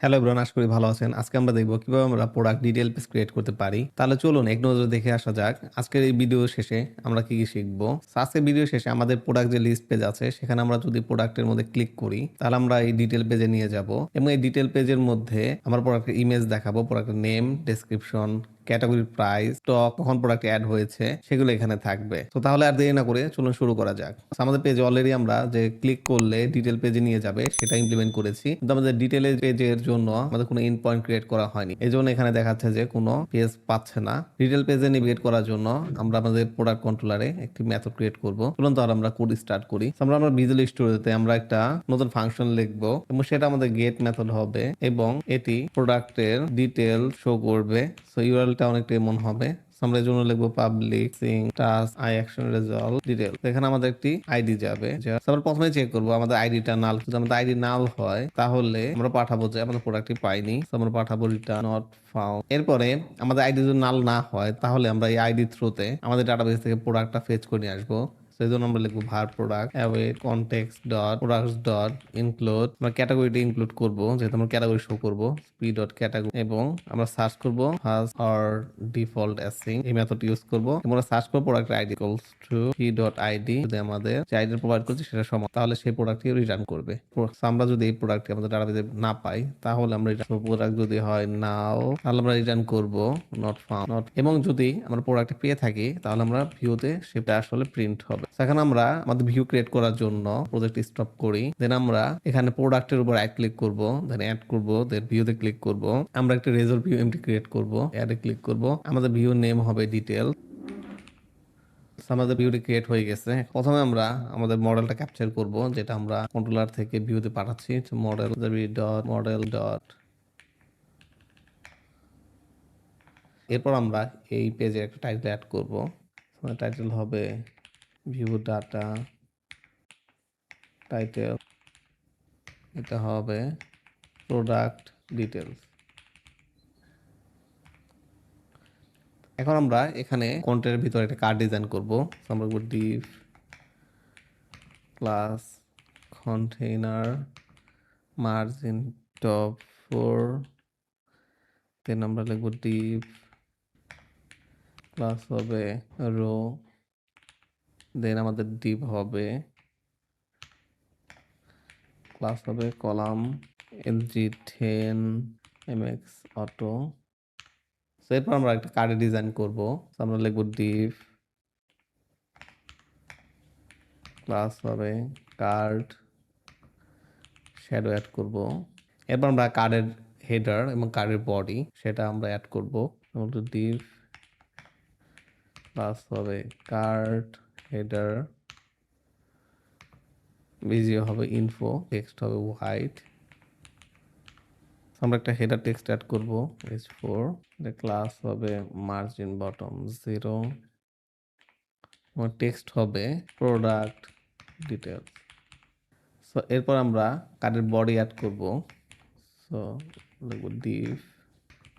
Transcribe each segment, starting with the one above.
Hello ব্রন আশা করি ভালো আছেন। আজকে আমরা দেখব কীভাবে আমরা প্রোডাক্ট ডিটেল পেজ ক্রিয়েট করতে পারি। তাহলে চলুন, এক নজর দেখে আসা যাক। আজকের এই ভিডিও শেষে আমরা কি কি শিখব? আজকের ভিডিও শেষে আমাদের প্রোডাক্ট যে লিস্ট পেজ আছে, সেখানে আমরা যদি প্রোডাক্টের মধ্যে ক্লিক করি, তাহলে আমরা এই ডিটেল পেজে নিয়ে যাব। এবং এই ডিটেল পেজের মধ্যে আমার প্রোডাক্টের ইমেজ দেখাবো প্রোডাক্টের name description category price stock কখন প্রোডাক্ট অ্যাড হয়েছে, সেগুলো এখানে থাকবে। তো তাহলে আর দেরি না করে চলুন শুরু করা যাক। আমাদের পেজে অলরেডি আমরা যে ক্লিক করলে ডিটেল পেজে নিয়ে যাবে, সেটা ইমপ্লিমেন্ট করেছি। কিন্তু আমাদের ডিটেলের পেজের জন্য আমাদের কোনো ইন পয়েন্ট ক্রিয়েট করা হয়নি। এই জন্য এখানে দেখাচ্ছে যে কোনো পেজ পাচ্ছে না। ডিটেল পেজে নেভিগেট করার জন্য আমরা আমাদের প্রোডাক্ট কন্ট্রোলারে একটি মেথড ক্রিয়েট করব। চলুন তাহলে আমরা কোড স্টার্ট করি। আমরা আমরা ভিজুয়াল স্টুডিওতে আমরা একটা নতুন ফাংশন লিখব এবং সেটা আমাদের গেট মেথড হবে এবং এটি প্রোডাক্টের ডিটেল শো করবে। সো ইউআরএলটা অনেকটা এমন হবে। আমরা জন্য লিখব public sync task I action result detail এখানে আমাদের একটি আইডি যাবে। আমরা প্রথমে চেক করব আমাদের আইডিটা নাল যদি আমাদের আইডি নাল হয়, তাহলে আমরা পাঠাবো যে আমাদের প্রোডাক্টটি পাইনি। আমরা পাঠাবো রিটার্ন নট ফাউন্ড এরপরে আমাদের আইডি যদি নাল না হয়, তাহলে আমরা এই আইডি থ্রুতে আমাদের ডাটাবেস থেকে প্রোডাক্টটা ফেচ করে নিয়ে আসব। সেই জন্য আমরা লিখব var product await context dot products dot include আমরা ক্যাটাগরিটা ইনক্লুড করব, যেহেতু আমরা ক্যাটাগরি শো করব পি ডট ক্যাটাগরি এবং আমরা সার্চ করব ফার্স্ট অর ডিফল্ট অ্যাসিং এই মেথড ইউজ করব আমরা সার্চ করব product ID equals to P dot ID যদি আমাদের যে আইডি প্রোভাইড করছি সেটা সমান, তাহলে সেই প্রোডাক্টটি রিটার্ন করবে। আমরা যদি এই প্রোডাক্টটি আমাদের ডাটাবেসে না পাই, তাহলে আমরা প্রোডাক্ট যদি হয় নাও তাহলে আমরা রিটার্ন করব নট ফাউন্ড এবং যদি আমরা প্রোডাক্ট পেয়ে থাকি, তাহলে আমরা ভিউতে সেটা আসলে প্রিন্ট হবে। এখন আমরা আমাদের ভিউ ক্রিয়েট করার জন্য প্রজেক্ট স্টপ করি। দেন আমরা এখানে প্রোডাক্টের উপর এক ক্লিক করব দেন অ্যাড করব দেন ভিউতে ক্লিক করব। আমরা একটা রেজাল্ট ভিউ এমটি ক্রিয়েট করব অ্যাডে ক্লিক করব। আমাদের ভিউ নেম হবে ডিটেল আমাদের ভিউটি ক্রিয়েট হয়ে গেছে। প্রথমে আমরা আমাদের মডেলটা ক্যাপচার করব, যেটা আমরা কন্ট্রোলার থেকে ভিউতে পাঠাচ্ছি। মডেল ডট মডেল ডট এরপর আমরা এই পেজে একটা টাইটেল অ্যাড করব। টাইটেল হবে ভিউ ডাটা টাইটেল এটা হবে প্রোডাক্ট ডিটেলস এখন আমরা এখানে কন্টেন্টের ভিতরে একটা কার্ড ডিজাইন করব। আমরা করব div class container margin top four then আমরা লিখব ডিভ ক্লাস হবে রো দেন আমাদের ডিপ হবে ক্লাস হবে column LG ten M X auto এরপর আমরা একটা কার্ডে ডিজাইন করব। আমরা লিখব ডিপ ক্লাস হবে কার্ড শ্যাডো অ্যাড করব। এরপর আমরা কার্ডের হেডার এবং কার্ডের বডি সেটা আমরা অ্যাড করব। ডিপ ক্লাস হবে কার্ড হেডার ভিজিও হবে ইনফো টেক্সট হবে হোয়াইট আমরা একটা হেডার টেক্সট অ্যাড করব এস ফোর ক্লাস হবে মার্জিন বটম জিরো টেক্সট হবে প্রোডাক্ট ডিটেলস সো এরপর আমরা কার্ডের বডি অ্যাড করব? সো লিখব ডিভ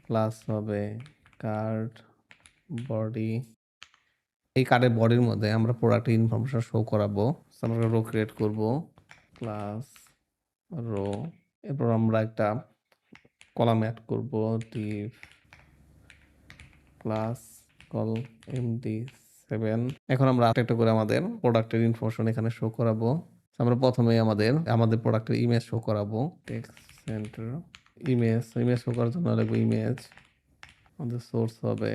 ক্লাস হবে কার্ড বডি এই কার্ডের বডির মধ্যে আমরা প্রোডাক্টের ইনফরমেশন শো করাবো। আমরা রো ক্রিয়েট করব ক্লাস রো এরপর আমরা একটা কলাম অ্যাড করব div class col MD seven এখন আমরা একটা করে আমাদের প্রোডাক্টের ইনফরমেশন এখানে শো করাবো। আমরা প্রথমে আমাদের আমাদের প্রোডাক্টের ইমেজ শো করাবো। Text center image image show করার জন্য লাগবে ইমেজ আমাদের সোর্স হবে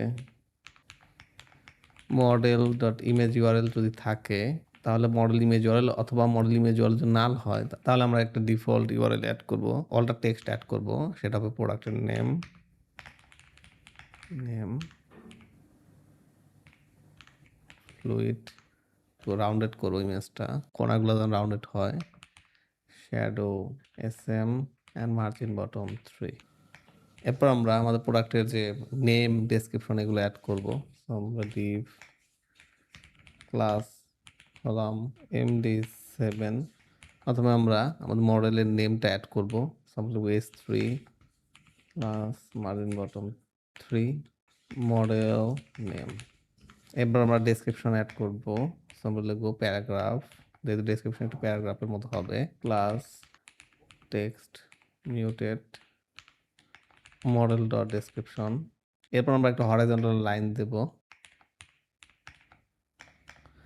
মডেল ডট ইমেজ ইউআরএল যদি থাকে, তাহলে মডেল ইমেজ ইউআরএল অথবা মডেল ইমেজ ইউআরএল যদি নাল হয় তাহলে আমরা একটা ডিফল্ট ইউআরএল অ্যাড করব অলটা টেক্সট অ্যাড করব, সেটা হবে প্রোডাক্টের নেম নেম ফ্লুইড তো রাউন্ডেড করব ইমেজটা কোনাগুলো যেন রাউন্ডেড হয় shadow S M and margin bottom three এরপর আমরা আমাদের প্রোডাক্টের যে নেম ডেসক্রিপশন এগুলো অ্যাড করব। আমরা div class column MD seven প্রথমে আমরা আমাদের মডেলের নেমটা অ্যাড করব। S three plus margin bottom three model name এবার আমরা ডেসক্রিপশন অ্যাড করব। আমরা লিখব প্যারাগ্রাফ যেহেতু ডেসক্রিপশন একটা প্যারাগ্রাফের মতো হবে। Plus text muted model dot description এরপর আমরা একটা হরাইজন্টাল লাইন দেব।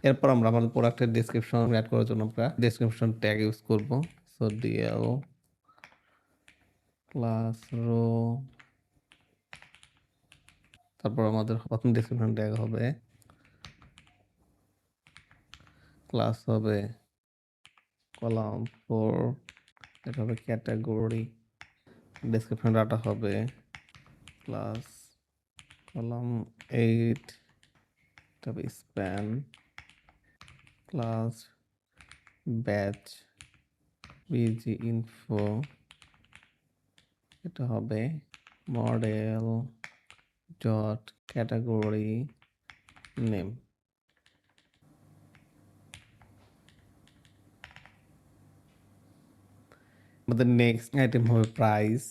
এরপর আমরা আমাদের প্রোডাক্টের ডেসক্রিপশন অ্যাড করার জন্য আমরা ডেসক্রিপশন ট্যাগ ইউজ করব। সো ডিএল ক্লাস রো তারপর আমাদের প্রথম ডেসক্রিপশন ট্যাগ হবে। ক্লাস হবে কলাম ফোর এটা হবে ক্যাটাগরি ডেসক্রিপশন ডাটা হবে ক্লাস কলাম এইট হবে span class badge BG info এটা হবে মডেল ডট ক্যাটাগরি নেম আমাদের নেক্সট আইটেম হবে প্রাইস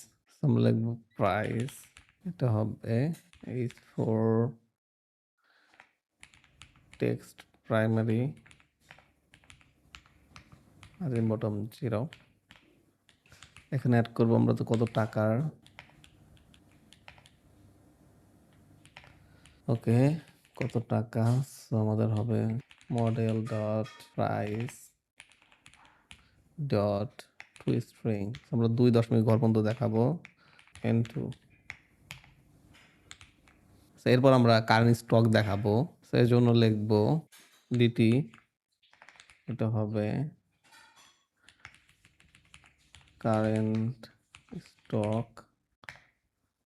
আমরা লিখব প্রাইস এটা হবে এইচ ফোর টেক্সট প্রাইমারি আর বটম জিরো এখানে অ্যাড করব আমরা তো কত টাকার? ওকে কত টাকা? আমাদের হবে model dot price dot to string আমরা দুই দশমিক ঘর পর্যন্ত দেখাবো এন টু এরপর আমরা কারেন্ট স্টক দেখাবো। সেই জন্য লিখব ডিটি এটা হবে কারেন্ট স্টক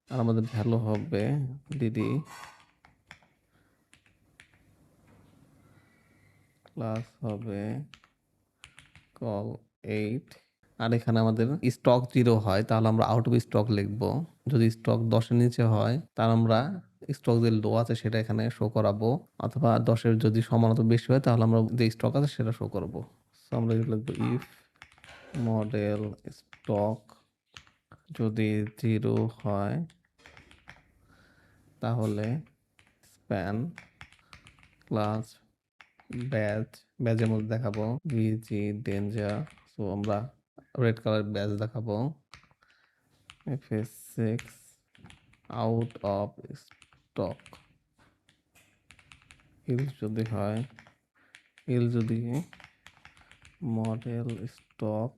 আর আমাদের ভ্যালু হবে ডিডি প্লাস হবে কল এইট আর এখানে আমাদের স্টক জিরো হয়, তাহলে আমরা আউট অফ স্টক লিখব। যদি স্টক দশের নিচে হয়, তাহলে আমরা স্টক যে লো আছে সেটা এখানে শো করাবো। অথবা দশের যদি সমানত বেশি হয়, তাহলে আমরা যে স্টক আছে সেটা শো করব। আমরা লিখব ইফ মডেল স্টক যদি জিরো হয়, তাহলে স্প্যান ক্লাস ব্যাচ, ব্যাচের মধ্যে দেখাবো। ভিজি ডেঞ্জার সো আমরা রেড কালার ব্যাচ দেখাবো। F six, out of stock. Hill যদি হয়, হিল যদি মডেল স্টক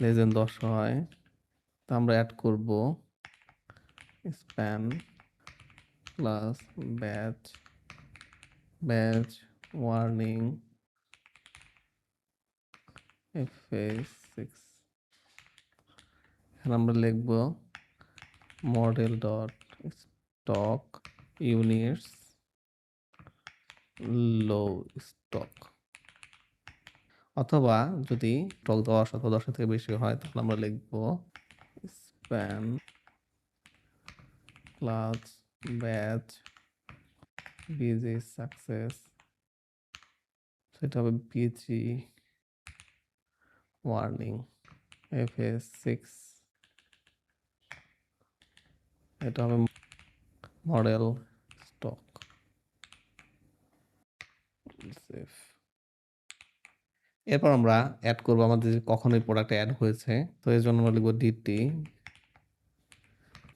লেজেন দশ হয়। তা আমরা অ্যাড করব। Span plus badge badge warning F six এখানে আমরা লিখব model dot stock units low stock অথবা যদি স্টক দশ অথবা দশের থেকে বেশি হয় তাহলে আমরা লিখব span class badge BG success. সেটা হবে BG warning F S six এটা হবে মডেল স্টক সেফ এরপর আমরা অ্যাড করব আমাদের কখন এই প্রোডাক্ট অ্যাড হয়েছে। তো এর জন্য আমরা লিখব ডিটি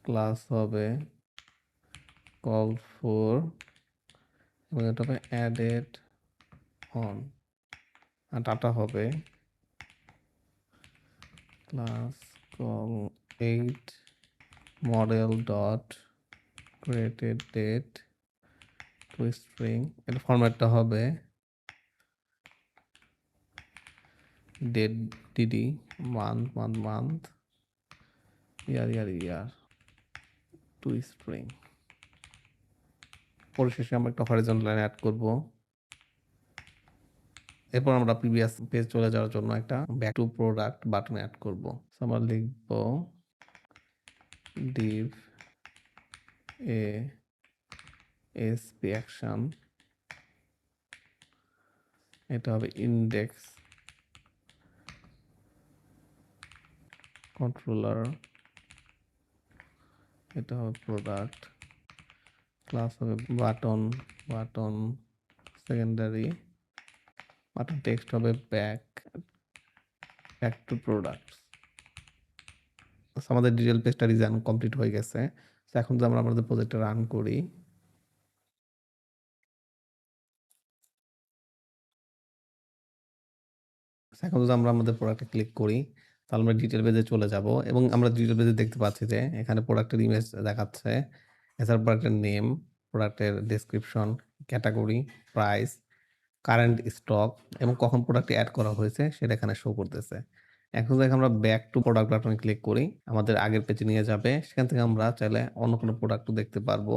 ক্লাস হবে কল ফোর এবং এটা হবে অ্যাডেড অন আর ডাটা হবে class col eight model dot created date to string এটা ফরম্যাটটা হবে date DD month month month year year year to string পরিশেষে আমরা একটা হরিজন লাইন অ্যাড করব। এরপর আমরা প্রিভিয়াস পেজ চলে যাওয়ার জন্য একটা back to product button add করব। আমরা লিখব div a sp অ্যাকশন এটা হবে ইন্ডেক্স কন্ট্রোলার এটা হবে প্রোডাক্ট ক্লাস হবে button button secondary button text হবে back back to product so আমাদের ডিটেল পেজটা ডিজাইন কমপ্লিট হয়ে গেছে। এখন যদি আমরা আমাদের প্রজেক্টটা রান করি এখন যদি আমরা আমাদের প্রোডাক্টে ক্লিক করি, তাহলে আমরা ডিটেল পেজে চলে যাব এবং আমরা ডিটেল পেজে দেখতে পাচ্ছি যে এখানে প্রোডাক্টের ইমেজ দেখাচ্ছে। এছাড়া প্রোডাক্টের নেম, প্রোডাক্টের description, category price, current stock এবং কখন প্রোডাক্টটি অ্যাড করা হয়েছে সেটা এখানে শো করতেছে। এখন যদি আমরা ব্যাক টু প্রোডাক্ট বাটনে ক্লিক করি, আমাদের আগের পেজে নিয়ে যাবে। সেখান থেকে আমরা চাইলে অন্য কোনো প্রোডাক্টও দেখতে পারব।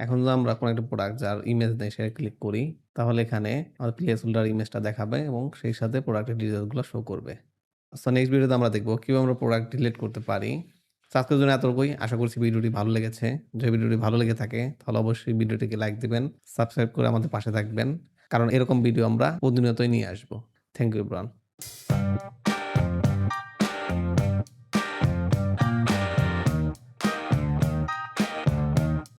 এখন যদি আমরা কোনো একটা প্রোডাক্ট যার ইমেজ নেই সেটা ক্লিক করি, তাহলে এখানে আমাদের প্লেস হোল্ডার ইমেজটা দেখাবে এবং সেই সাথে প্রোডাক্টের ডিটেইলসগুলো শো করবে। সো নেক্সট ভিডিওতে আমরা দেখব কীভাবে আমরা প্রোডাক্ট ডিলিট করতে পারি। আজকের জন্য এতটুকুই। আশা করছি ভিডিওটি ভালো লেগেছে। যদি ভিডিওটি ভালো লেগে থাকে তাহলে অবশ্যই ভিডিওটিকে লাইক দিবেন, সাবস্ক্রাইব করে আমাদের পাশে থাকবেন। কারণ এরকম ভিডিও আমরা প্রতিনিয়তই নিয়ে আসব। Thank you everyone.